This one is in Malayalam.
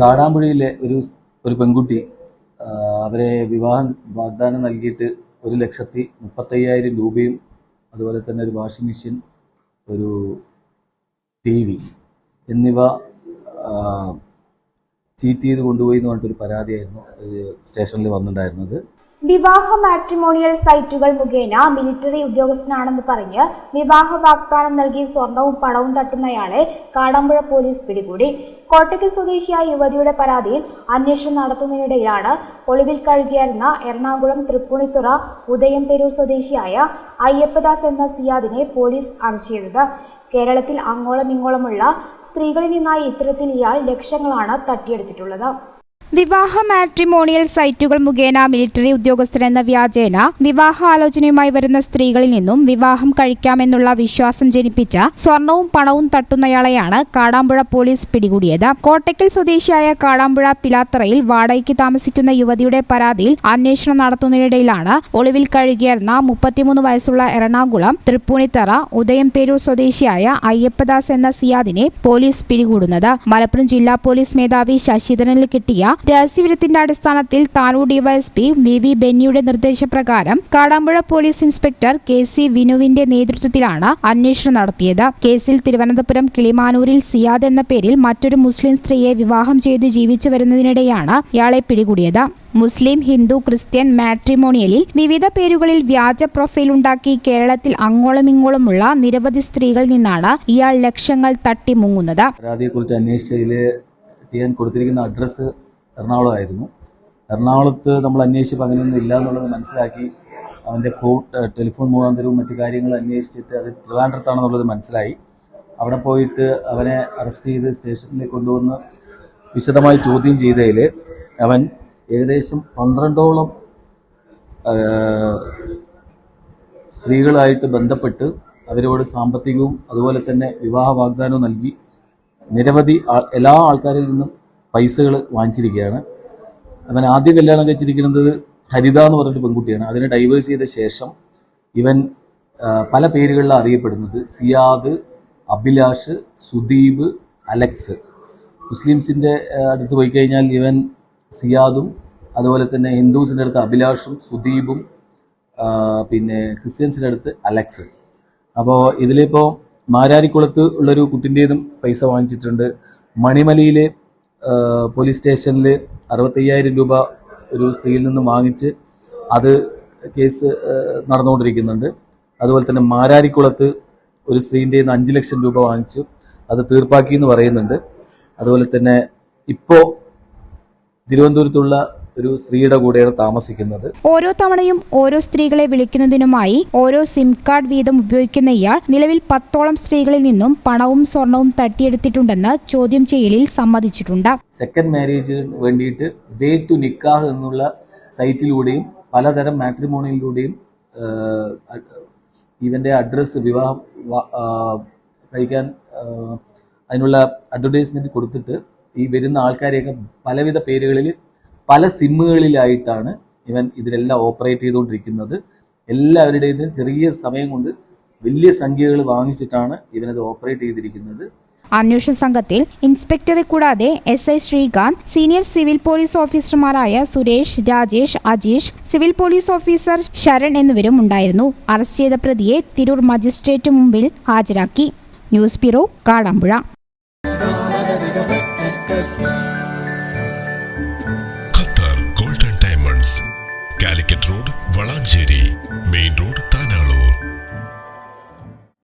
കാടാമ്പുഴയിലെ ഒരു ഒരു പെൺകുട്ടി അവരെ വിവാഹം വാഗ്ദാനം നൽകിയിട്ട് ഒരു ലക്ഷത്തി മുപ്പത്തയ്യായിരം രൂപയും അതുപോലെ തന്നെ ഒരു വാഷിംഗ് മെഷീൻ ഒരു ടി വി എന്നിവ ചീറ്റ് ചെയ്ത് കൊണ്ടുപോയി എന്ന് പറഞ്ഞിട്ടൊരു പരാതിയായിരുന്നു സ്റ്റേഷനിൽ വന്നിട്ടുണ്ടായിരുന്നത്. വിവാഹ മാട്രിമോണിയൽ സൈറ്റുകൾ മുഖേന മിലിറ്ററി ഉദ്യോഗസ്ഥനാണെന്ന് പറഞ്ഞ് വിവാഹ വാഗ്ദാനം നൽകി സ്വർണവും പണവും തട്ടുന്നയാളെ കാടാമ്പുഴ പോലീസ് പിടികൂടി. കോട്ടയ്ക്കൽ സ്വദേശിയായ യുവതിയുടെ പരാതിയിൽ അന്വേഷണം നടത്തുന്നതിനിടയിലാണ് ഒളിവിൽ കഴുകിയായിരുന്ന എറണാകുളം തൃപ്പൂണിത്തുറ ഉദയംപേരൂർ സ്വദേശിയായ അയ്യപ്പദാസ് എന്ന സിയാദിനെ പോലീസ് അറസ്റ്റ് ചെയ്തത്. കേരളത്തിൽ അങ്ങോളം ഇങ്ങോളമുള്ള സ്ത്രീകളിൽ നിന്നായി ഇത്തരത്തിൽ ഇയാൾ ലക്ഷങ്ങളാണ് തട്ടിയെടുത്തിട്ടുള്ളത്. വിവാഹ മാട്രിമോണിയൽ സൈറ്റുകൾ മുഖേന മിലിറ്ററി ഉദ്യോഗസ്ഥരെന്ന വ്യാജേന വിവാഹ വിവാഹാലോചനയുമായി വരുന്ന സ്ത്രീകളിൽ നിന്നും വിവാഹം കഴിക്കാമെന്നുള്ള വിശ്വാസം ജനിപ്പിച്ച സ്വർണവും പണവും തട്ടുന്നയാളെയാണ് കാടാമ്പുഴ പോലീസ് പിടികൂടിയത്. കോട്ടയ്ക്കൽ സ്വദേശിയായ കാടാമ്പുഴ പിലാത്തറയിൽ വാടകയ്ക്ക് താമസിക്കുന്ന യുവതിയുടെ പരാതിയിൽ അന്വേഷണം നടത്തുന്നതിനിടയിലാണ് ഒളിവിൽ കഴിയുകയായിരുന്ന മുപ്പത്തിമൂന്ന് വയസ്സുള്ള എറണാകുളം തൃപ്പൂണിത്തറ ഉദയംപേരൂർ സ്വദേശിയായ അയ്യപ്പദാസ് എന്ന സിയാദിനെ പോലീസ് പിടികൂടുന്നത്. മലപ്പുറം ജില്ലാ പോലീസ് മേധാവി ശശിധരനിൽ കിട്ടിയ രഹസ്യവിവരത്തിന്റെ അടിസ്ഥാനത്തിൽ താനൂർ ഡിവൈഎസ്പി വി വി ബെന്നിയുടെ നിർദ്ദേശപ്രകാരം Kadampuzha police inspector K C വിനുവിന്റെ നേതൃത്വത്തിലാണ് അന്വേഷണം നടത്തിയത്. കേസിൽ തിരുവനന്തപുരം കിളിമാനൂരിൽ സിയാദ് എന്ന പേരിൽ മറ്റൊരു മുസ്ലിം സ്ത്രീയെ വിവാഹം ചെയ്ത് ജീവിച്ചു വരുന്നതിനിടെയാണ് ഇയാളെ പിടികൂടിയത്. മുസ്ലിം ഹിന്ദു ക്രിസ്ത്യൻ മാട്രിമോണിയലിൽ വിവിധ പേരുകളിൽ വ്യാജ പ്രൊഫൈൽ ഉണ്ടാക്കി കേരളത്തിൽ അങ്ങോളം ഇങ്ങോളമുള്ള നിരവധി സ്ത്രീകളിൽ നിന്നാണ് ഇയാൾ ലക്ഷങ്ങൾ തട്ടിമുങ്ങുന്നത്. കൊടുത്തിരിക്കുന്ന അഡ്രസ്സ് എറണാകുളമായിരുന്നു. എറണാകുളത്ത് നമ്മൾ അന്വേഷിച്ചപ്പോൾ അങ്ങനെയൊന്നും ഇല്ല എന്നുള്ളത് മനസ്സിലാക്കി അവന്റെ ഫോൺ ടെലിഫോൺ മുഖാന്തരവും മറ്റു കാര്യങ്ങൾ അന്വേഷിച്ചിട്ട് അത് ട്രിവാൻഡ്രത്താണെന്നുള്ളത് മനസ്സിലായി. അവിടെ പോയിട്ട് അവനെ അറസ്റ്റ് ചെയ്ത് സ്റ്റേഷനിൽ കൊണ്ടുവന്ന് വിശദമായി ചോദ്യം ചെയ്തതിൽ അവൻ ഏകദേശം പന്ത്രണ്ടോളം സ്ത്രീകളായിട്ട് ബന്ധപ്പെട്ട് അവരോട് സാമ്പത്തികവും അതുപോലെ തന്നെ വിവാഹ വാഗ്ദാനവും നൽകി നിരവധി എല്ലാ ആൾക്കാരിൽ നിന്നും പൈസകൾ വാങ്ങിച്ചിരിക്കുകയാണ്. അവൻ ആദ്യം കല്യാണം കഴിച്ചിരിക്കുന്നത് ഹരിത എന്ന് പറഞ്ഞൊരു പെൺകുട്ടിയാണ്. അതിനെ ഡൈവേഴ്സ് ചെയ്ത ശേഷം ഇവൻ പല പേരുകളിലാണ് അറിയപ്പെടുന്നത്. സിയാദ് അഭിലാഷ് സുദീപ് അലക്സ്. മുസ്ലിംസിന്റെ അടുത്ത് പോയി കഴിഞ്ഞാൽ ഇവൻ സിയാദും അതുപോലെ തന്നെ ഹിന്ദുസിന്റെ അടുത്ത് അഭിലാഷും സുദീപും പിന്നെ ക്രിസ്ത്യൻസിന്റെ അടുത്ത് അലക്സ്. അപ്പോൾ ഇതിലിപ്പോൾ മാരാരിക്കുളത്ത് ഉള്ളൊരു കുട്ടിന്റേതും പൈസ വാങ്ങിച്ചിട്ടുണ്ട്. മണിമലയിലെ പോലീസ് സ്റ്റേഷനിൽ അറുപത്തയ്യായിരം രൂപ ഒരു സ്ത്രീയിൽ നിന്ന് വാങ്ങിച്ച് അത് കേസ് നടന്നുകൊണ്ടിരിക്കുന്നുണ്ട്. അതുപോലെ തന്നെ മാരാരിക്കുളത്ത് ഒരു സ്ത്രീന്റെ നിന്ന് അഞ്ച് ലക്ഷം രൂപ വാങ്ങിച്ചു. അത് തീർപ്പാക്കി എന്ന് പറയുന്നുണ്ട്. അതുപോലെ തന്നെ ഇപ്പോൾ തിരുവനന്തപുരത്തുള്ള ഒരു സ്ത്രീയുടെ കൂടെയാണ് താമസിക്കുന്നത്. ഓരോ തവണയും ഓരോ സ്ത്രീകളെ വിളിക്കുന്നതിനുമായി ഓരോ സിം കാർഡ് വീതം ഉപയോഗിക്കുന്ന ഇയാൾ നിലവിൽ പത്തോളം സ്ത്രീകളിൽ നിന്നും പണവും സ്വർണവും തട്ടിയെടുത്തിട്ടുണ്ടെന്ന് ചോദ്യം ചെയ്യലിൽ സമ്മതിച്ചിട്ടുണ്ട്. സെക്കൻഡ് മാരേജിന് വേണ്ടിയിട്ട് ഡേ ടു നിക്കാഹ് എന്നുള്ള സൈറ്റിലൂടെയും പലതരം മാട്രിമോണിയിലൂടെയും ഇവന്റെ അഡ്രസ് വിവാഹം കഴിക്കാൻ അതിനുള്ള അഡ്വർടൈസ്മെന്റ് കൊടുത്തിട്ട് ഈ വരുന്ന ആൾക്കാരെയൊക്കെ പലവിധ പേരുകളിൽ പല സിമ്മുകളിലായിട്ടാണ് ഇവൻ ഇതിലെല്ലാം ഓപ്പറേറ്റ് ചെയ്തുകൊണ്ടിരിക്കുന്നത്. എല്ലാവരുടെയും ചെറിയ സമയം കൊണ്ട് വലിയ സംഖ്യകൾ വാങ്ങിച്ചിട്ടാണ് ഇവനത് ഓപ്പറേറ്റ് ചെയ്തിരിക്കുന്നത്. അന്വേഷണ സംഘത്തിൽ ഇൻസ്പെക്ടറെ കൂടാതെ S I Srikanth senior civil police ഓഫീസർമാരായ Suresh Rajesh Ajeesh civil police officer Sharan എന്നിവരും ഉണ്ടായിരുന്നു. അറസ്റ്റ് ചെയ്ത പ്രതിയെ തിരൂർ മജിസ്ട്രേറ്റ് മുമ്പിൽ ഹാജരാക്കി. News bureau Kadampuzha.